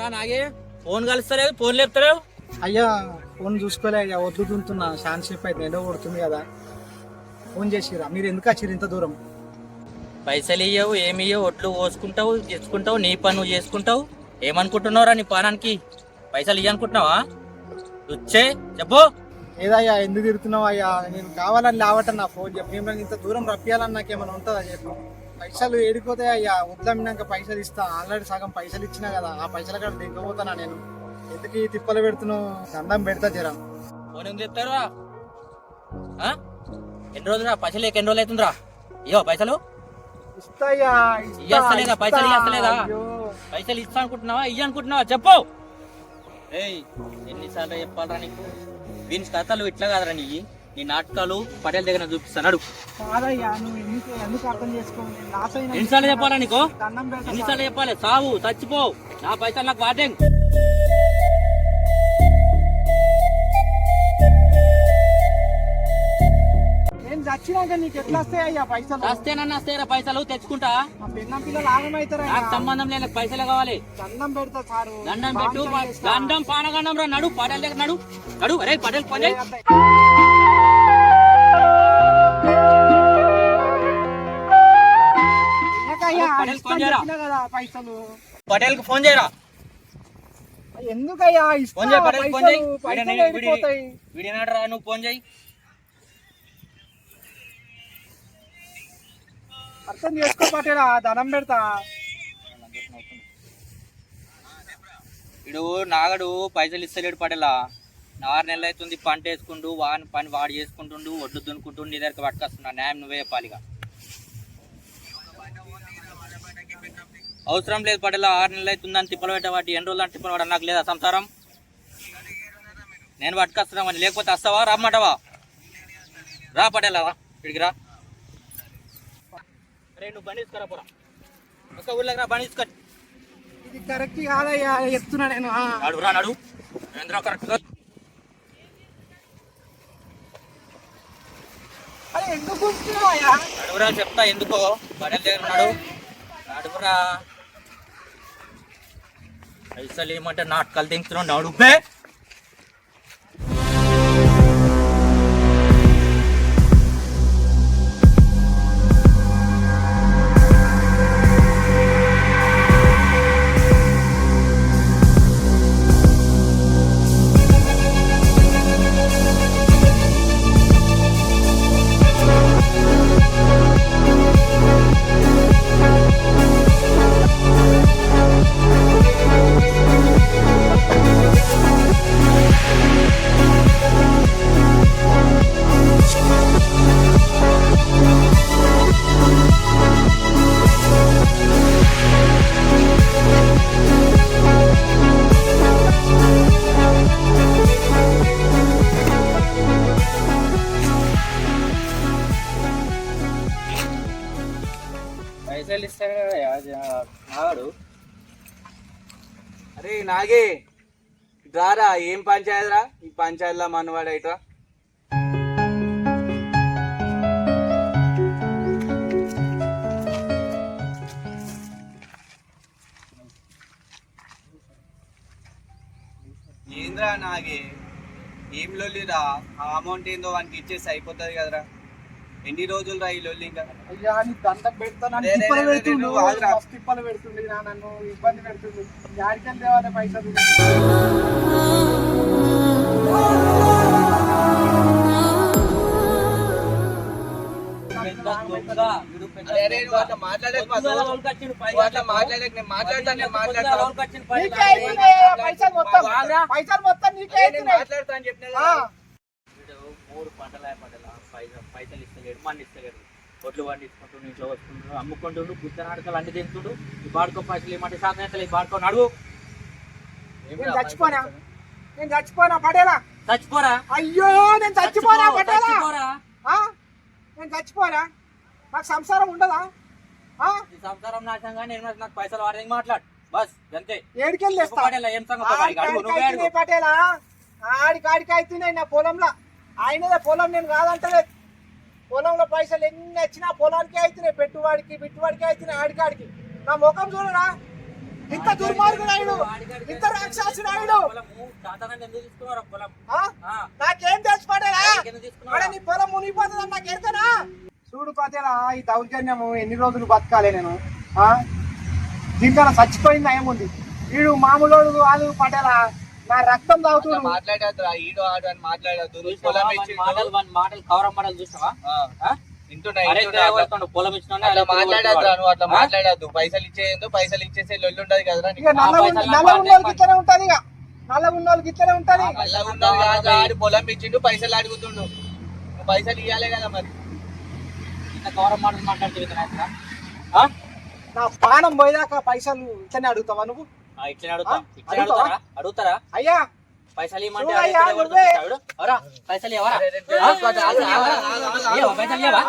ఏమ్రా నాగే. ఫోన్ కలుస్తలేదు ఫోన్ లేపుతలేవు. అయ్యా ఫోన్ చూసుకోలే అయ్యా వద్దు దుంతున్నా షాన్ షేప్ అయితే ఎండో కొడుతుంది కదా. ఫోన్ చేసిరా మీరు ఎందుకు వచ్చిర్రు ఇంత దూరం? పైసలు ఇయ్యవు ఏమి ఇయ్యవు ఒట్లు పోసుకుంటావు తెచ్చుకుంటావు నీ పని నువ్వు చేసుకుంటావు. ఏమనుకుంటున్నావురా నీ పానానికి? పైసలు ఇయ్యనుకుంటున్నావా? వచ్చే చెప్పు. ఏదయ్యా ఎందుకు తిరుగుతున్నావు అయ్యా? నేను కావాలని లేవటం నా ఫోన్. చెప్పి. మిమ్మల్ని ఇంత దూరం రప్పియాలని నాకు ఏమైనా ఉంటుందా చెప్పు. పైసలు ఏడిపోతాయి అయ్యా వద్దమ్మినాక పైసలు ఇస్తా. ఆల్రెడీ సగం పైసలు ఇచ్చినా కదా ఆ పైసల కాడ దిగ్గపోతానా నేను. ఎందుకు ఈ తిప్పలు పెడుతున్నావు? దండం పెడతా జరా. ఫోన్ చెప్తారా ఎన్ని రోజులు పైసలు ఎన్ని రోజులు అవుతుందిరా? ఇయ్యో పైసలు? ఇయ్యస్తలేదా? పైసలు ఇయ్యస్తలేదా? పైసలు ఇస్తా అనుకుంటున్నావా? ఇయ్య అనుకుంటున్నావా? చెప్పు. ఏయ్ ఎన్నిసార్లు చెప్పాలరా నీకు? వీని కథలు ఇట్లా కాదురా నీ నీ నాటకాలు పటేల్ దగ్గర చూపిస్తాను. కాదయ్యా నువ్వు ఎందుకు ఎందుకు అర్థం చేసుకోవాలి? నేను లాస్ అయినా ఎన్నిసార్లు చెప్పాలా నీకు? దండం పెడతా. ఎన్నిసార్లు చెప్పాలి. సావు చచ్చిపో. నా పైసలు నాకు వాటేం నేను చచ్చినాక నీకు ఎట్లా వస్తాయి అయ్యా పైసలు? వస్తేనన్నా వస్తేరా పైసలు తెచ్చుకుంటా? మా పిన్న పిల్లలు ఆగమవుతారా నాకు సంబంధం లేదు నాకు పైసలు కావాలి. దండం పెడతా సారు. దండం పెట్టు దండం పానగండం రా నడు. పటేల్ దగ్గర నడు. నడు. అరే పటేల్ ఫోన్ పటేల్ ఫోన్ చేయరా? కదా పైసలు. పటేల్కు ఫోన్ చేయరా? ఎందుకయ్యా ఫోన్ చేయి పటేల్ ఫోన్ చేయి. రా నువ్వు ఫోన్ చేయి. అర్థం చేసుకోపాటేరా దండం పెడతా. వీడు నాగడు పైసలు ఇస్తలేడు పడేలా ఆరు నెలలు అవుతుంది పంట వేసుకుంటూ వాని పని వాడు చేసుకుంటుండు ఒడ్లు దున్నుకుంటూ నీ దగ్గర పట్టుకొస్తున్నా. న్యాయం నువ్వే చెప్పాలిగా. అవసరం లేదు పడేలా ఆరు నెలలు అవుతుందని తిప్పలు వాటి ఎన్ని రోజులు తిప్పలు పడ నాకు లేదా సంసారం? నేను పట్టుకొస్తున్నా లేకపోతే వస్తావా? రమ్మంటావా రా పడేలా ఇక్కడికి రా. రే నువ్వు బండి తీసుకురా పోరా. ఒక ఊళ్ళకి రా బండి తీసుకొని. ఇది కరెక్ట్ కాదయ్యా చెప్తున్నా నేను ఆ. నడు రా నడు. ఏంద్రా కరెక్ట్ అరే ఎందుకు కూర్చున్నావయ్యా నడువురా చెప్తా ఎందుకో? బడల దగ్గర ఉన్నాడు నడుపురా పైసలు ఏమంటే నాటకాలు దింపుతున్నావు నడుపే అరే నాగే రారా ఏం పంచాయతీరా? ఈ పంచాయతీలో మనవాడు ఇట్రా? ఏంద్రా నాగే ఏం లొల్లిరా? ఆ అమౌంట్ ఏందో వానికి ఇచ్చేసి అయిపోతుంది కదరా. ఎన్ని రోజులు రా ఈ లొల్లి ఇంకా? అయ్యా నీ దండం పెడతా నన్ను రే, రే, తిప్పలు పెడుతుండు. మస్తు తిప్పలు పెడుతుంది నా నన్ను ఇబ్బంది పెడుతుంది యాడికెళ్ళి తేవాలి పైసలు మాట్లాడతాను చెప్పినా. మూడు పంటల పంటల పైసలు పైసలు ఇస్తలేడు మళ్ళీ ఇస్తలేడు. ఒడ్లు పండించుకుంటుండు ఇంట్లో వస్తుండ్రు అమ్ముకుంటుండు గుత్త నాటకాలు అన్ని తింటుండు. ఈ బాడుకో పైసలు ఏమంటే శాతం అయితే ఈ బాడుకో నడువు నేను చచ్చిపోనా? నేను చచ్చిపోనా? పడేలా చచ్చిపోరా? అయ్యో నేను చచ్చిపోనా? పడేలా చచ్చిపోరా? ఆ? నేను చచ్చిపోనా? నాకు సంసారం ఉండదా? ఆ? ఈ సంసారం నాశనంగా నేను నాకు పైసలు వాడే మాట్లాడు. బస్ అంతే ఏడికెళ్ళి పడేలా ఏం సంగతి? పటేలా? ఆడికి ఆడికి అవుతున్నాయి నా పొలంలో. ఆయనదే పొలం నేను కాదంటలేదు. పొలంలో పైసలు ఎన్ని వచ్చినా పొలానికి అవుతున్నాయి పెట్టుబడికి పెట్టుబడికి అవుతున్నాయి ఆడికి ఆడికి నా ముఖం చూడరా? ఇంత దుర్మార్గుడు ఇంత రాక్షసుడు పొలము చాతనంటే ఎందుకు తీసుకున్నారా పొలం ఆ? ఆ, నాకేం తెలిసి పడేలా ఎందుకు తీసుకున్నారా? ఆడ నీ పొలం మునిగిపోతుందని నాకు ఎరకనా? చూడు పతేలా ఈ దౌర్జన్యము ఎన్ని రోజులు బతకాలి నేను? ఆ? దీంట్లో చచ్చిపోయింది ఏముంది వీడు మామూలు వాళ్ళు పటేలా నా రక్తం తాగుతుంది మాట్లాడద్దురా ఆడు అని మాట్లాడద్దు. మాటలు కవరం మాటలు చూసావా? పొలం ఇచ్చిన మాట్లాడద్దు అట్లా మాట్లాడద్దు. పైసలు ఇచ్చేయందు పైసలు ఉండదు ఇక ఉన్న వాళ్ళకి పొలం ఇచ్చిండు పైసలు అడుగుతుండు. పైసలు కదా మరి. నా ప్రాణం పోయేదాకా పైసలు ఇట్లనే అడుగుతావా నువ్వు? ఇట్లనే అడుగుతాం ఇట్లనే అడుగుతారా అడుగుతారా అయ్యా పైసలు ఇవ్వమంటే పైసలు ఇవ్వరా పైసలు ఇవ్వరా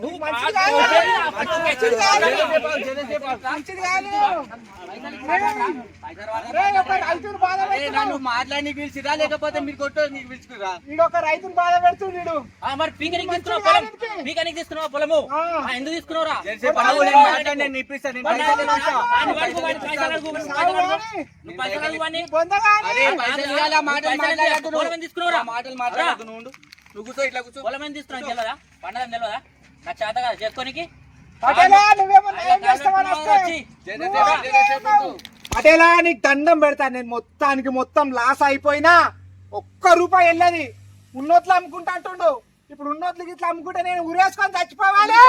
నువ్వు మంచిది నువ్వు మాట్లాడి పిలిచిరా? లేకపోతే మీరు కొట్టు నీకు పిలుచుకురా? వీడు ఒక రైతును బాధ పెడుతు మరి పీకనికి తీసుకున్నావు పొలం? పీకనికి తీసుకున్నావు పొలము? ఎందుకు తీసుకున్నావురా? నేను మాటలు మాట్లాడదు నువ్వు కూర్చో ఇట్లా కూర్చో. పొలం ఏం తీసుకున్నావు? తెలియదా పండగ తెలియదా నా చేత కదా చేసుకోనికి. పటేలా నీకు? దండం పెడతా నేను మొత్తానికి మొత్తం లాస్ అయిపోయినా ఒక్క రూపాయి వెళ్ళది. ఉన్నోట్లు అమ్ముకుంటా అంటుండు. ఇప్పుడు ఉన్నోట్లు ఇట్లా అమ్ముకుంటే నేను ఉరేసుకొని చచ్చిపోవాలి.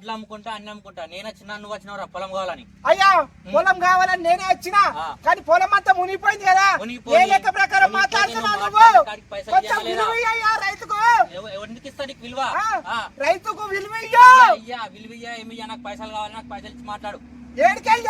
అనుకుంటా. అమ్ముకుంటా అన్ని అమ్ముకుంటా. నేను వచ్చినా నువ్వు వచ్చినవరా? పొలం కావాలని. అయ్యా పొలం కావాలని నేనే వచ్చినా. కానీ పొలం అంతా మునిగిపోయింది కదా. ఏ లెక్క ప్రకారం మాట్లాడుతున్నావు నువ్వు? పైసలు కొంచెం ఇవ్వలేదా? విలువ రైతుకు. విలువ. రైతుకు విలువ అయ్యా విలువయ్యా ఏమయ్యా నాకు పైసలు కావాలి నాకు పైసలు ఇచ్చి మాట్లాడు. ఏడికెళ్ళి.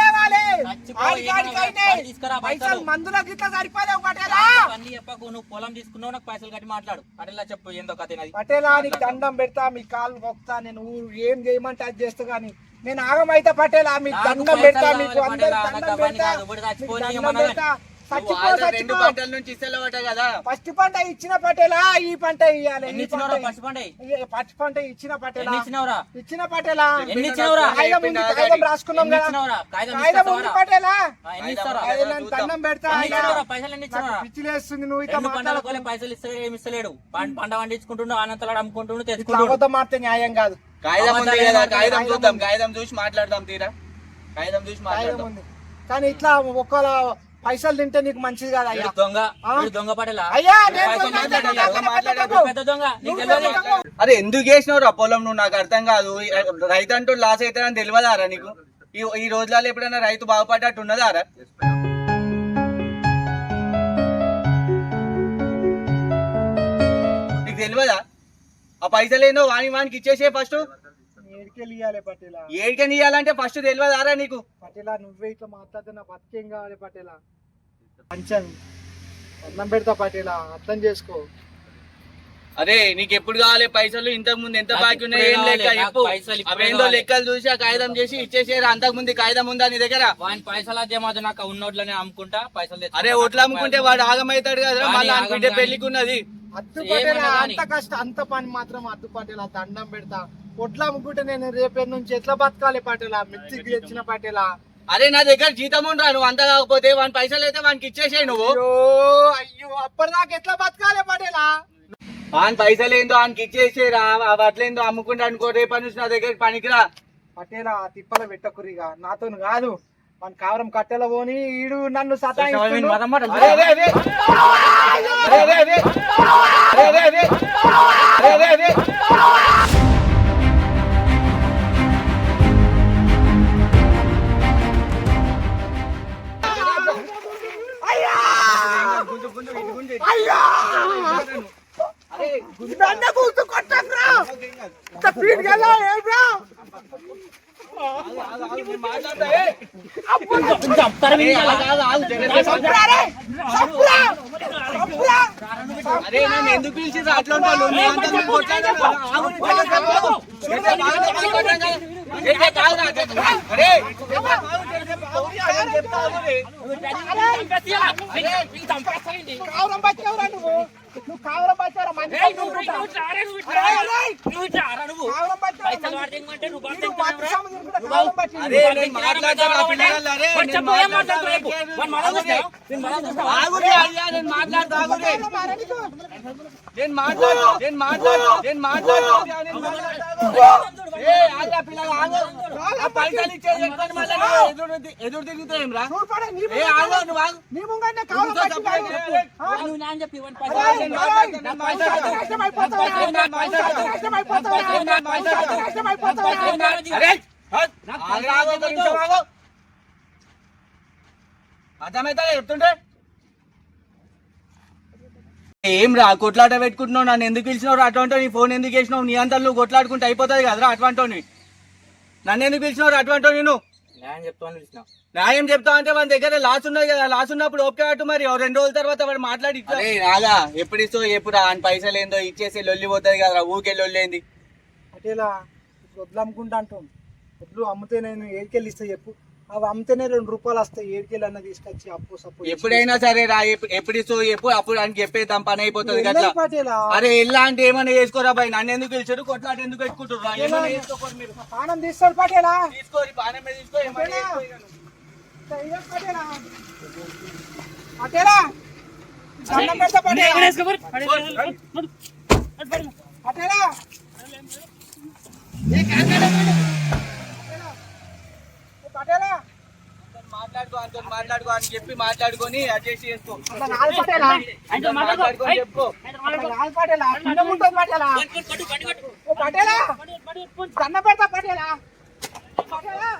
పైసలు తీసుకురా, పైసలు. పైసలు. మందులకు ఇట్లా సరిపోలేవు పటేలా. అన్ని చెప్పకు నువ్వు పొలం తీసుకున్నావు నాకు పైసలు కట్టి మాట్లాడు. అట్లా చెప్పు ఏందో కథ పటేలా నీకు దండం పెడతా మీ కాళ్ళు మొక్తా నేను ఏం చేయమంటే అది చేస్తా కానీ నేను ఆగమైతే పటేలా నాకు దండం పెడతా మీకు పటేలా, దండం పెడతా. రెండు పంటల నుంచి ఇస్తలేవట కదా. ఫస్ట్ పంట ఇచ్చిన పటేలా ఈ పంట ఇయ్యాలి. ఇచ్చినవరా పంట? ఇచ్చిన పటేలా? ఇచ్చినవరా? ఇచ్చిన పటేలా? ఎన్ని ఇచ్చినవరా? కాగితం ఉంది, కాగితం రాసుకున్నాం కదా. కాగితం ఉంది పటేలా? ఎన్ని దండం పెడతా ఎన్ని అయ్యా. ఇచ్చినవరా? పైసలు ఎన్ని నాకు ఇచ్చినవరా పిచ్చిలేస్తుంది నువ్వు పంటల. కోలే పైసలు ఇస్తలేడు ఏమి ఇస్తలేడు. పంట పండించుకుంటుండు అనంతలాడు అమ్ముకుంటుండు తెచ్చుకుంటుండు మాడితే న్యాయం కాదు. కాగితం ఉంది కదా కాగితం చూద్దాం. కాగితం చూసి మాట్లాడదాం తీరా. కాగితం చూసి మాట్లాడదాం. కానీ ఇట్లా ఒక్కల పైసలు తింటే నీకు మంచిది కాదు అయ్యా. దొంగ దొంగ పడేలా అయ్యా. అరే ఎందుకు చేసినావు రా పొలం? నువ్వు నాకు అర్థం కాదు. రైతు అంటూ లాస్ అవుతాడని తెలియదారా నీకు? ఈ ఈ రోజులలో ఎప్పుడైనా రైతు బాగుపడ్డట్టు ఉన్నదారా నీకు తెలియదా? ఆ పైసలు ఏందో వాని వానికి ఇచ్చేసే ఫస్ట్. ఏడికని ఇవ్వాలంటే ఫస్ట్ తెలియదారా నీకు? పటేలా నువ్వే ఇట్లా మాట్లాడితే నా బతికేం కావాలి పటేలా. పంచం. అన్నం పెడతా పటేలా అర్థం చేసుకో. అరే నీకు ఎప్పుడు కావాలి పైసలు? ఇంతకు ముందు ఎంత బాకీ ఉన్నాయి ఏం లెక్క చెప్పు. అవేందో. లెక్కలు చూసి ఆ కాగితం చేసి ఇచ్చేసేరా. అంతకు ముందు కాగితం ఉందా నీ దగ్గర? వాని పైసలు అదే మాత్రం నాకు ఉన్నోట్లనే అమ్ముకుంటా పైసలు. అరే ఓట్లు అమ్ముకుంటే వాడు ఆగమవుతాడు కదా మళ్ళీ కాని. పెళ్ళికి ఉన్నది. అద్దు పటేలా. అంత కష్టం అంత పని మాత్రం అద్దు పటేలా దండం పెడతా. ఒట్లా అమ్ముకుంటే నేను రేపటి నుంచి ఎట్లా బతకాలి పటేలా? మిర్చికి తెచ్చిన పటేలా? అరే నా దగ్గర జీతం ఉండరా నువ్వు అంత కాకపోతే వాని పైసలు అయితే వానికి ఇచ్చేసేయి నువ్వు. అయ్యో అప్పటిదాకా ఎట్లా బతకాలి పటేలా? వాని పైసలు ఏందో వానికి ఇచ్చేసేరా అట్లేందో అమ్ముకుంటా అనుకో రేపటి నుంచి నా దగ్గర పనికిరా. పటేలా తిప్పల పెట్టకురిగా నాతో కాదు మన కావరం కట్టెల పోని ఈడు నన్ను వీని అరే నన్ను ఎందుకు పిలిచి అట్లా ఉంటాను నీ అంతా నువ్వు కొట్లాడాను. ఆగు, నీ పక్కన చెప్పు. చెప్తే బాగా మాట్లాడతాను కదా. చెప్తే కాదురా, చెప్తే. అరే, ఆగు. కావరం బచ్చావురా నువ్వు నువ్వు కావరం బచ్చావురా మంచి ఏయ్, నువ్వు రా, నువ్వు ఇట్లా రా, నువ్వు ఇట్లా రా. నువ్వు ఇట్లా రా, నువ్వు. కావరం బచ్చావురా పైసలు వాడితే ఏమంటే నువ్వు బాగా నువ్వు తింటున్నావు మంచి రా. సామెత తిరుగుతా, కావరం బచ్చావు. అరే, నేను? ఆగు ఆగు మాట్లాడు నేను మాట్లాడు నేను మాట్లాడు. ఏ, ఆగురా పిల్లగా, ఆగు. ఆ పైసలు ఇచ్చేది ఎక్కువని మళ్ళా ఎదురు నీ. చెప్పు. అర్థమైతే చెప్తుంటే? ఏం రా కొట్లాట పెట్టుకుంటున్నావు నన్ను ఎందుకు పిలిచినావు అటువంటి నీ ఫోన్ ఎందుకు వేసినావు నీ అంతా నువ్వు కొట్లాడుకుంటే అయిపోతుంది కదరా అటువంటి నన్ను ఎందుకు పిలిచినావు అటువంటి నేను న్యాయం పిలిచిన. న్యాయం చెప్తా అంటే మన దగ్గర లాస్ ఉన్నది కదా లాస్ ఉన్నప్పుడు ఓకే అటు మరి. ఓ రెండు రోజుల తర్వాత వాడు మాట్లాడి రాగా ఎప్పుడు ఇస్తావు ఎప్పుడు? ఆయన పైసలు ఏందో ఇచ్చేసి లొల్లి పోతుంది కదరా ఊకే లొల్లేంది. అటేలా ఇప్పుడు అమ్ముకుంటా అంటాం. వడ్లు అమ్మితే నేను ఏడికెళ్ళి ఇస్తా చెప్పు. అవి అమ్మితేనే రెండు రూపాయలు వస్తాయి. ఏడికెళ్ళి అన్న తీసుకొచ్చి అప్పు సప్పు. ఎప్పుడైనా సరే రా ఎప్పు- ఎప్పుడు ఇస్తావు ఎప్పుడు అప్పుడు అని చెప్పేద్దాం పని అయిపోతుంది పటేలా అరే ఎలా అంటే ఏమైనా చేసుకోరా బాయ్? నన్ను ఎందుకు పిలిచారు? కొట్లాట ఎందుకు పెట్టుకుంటారు ఏమైనా చేసుకోరు మీరు. పానం తీస్తాడు పటేలా తీసుకోరి పానం మీద తీసుకో పటేలా పటేలా. పటేలా. మాట్లాడుకో మాట్లాడుకో అని చెప్పి మాట్లాడుకొని అడ్జస్ట్ చేసుకో మాట్లాడుకొని చెప్పు. పటేలా పటేలా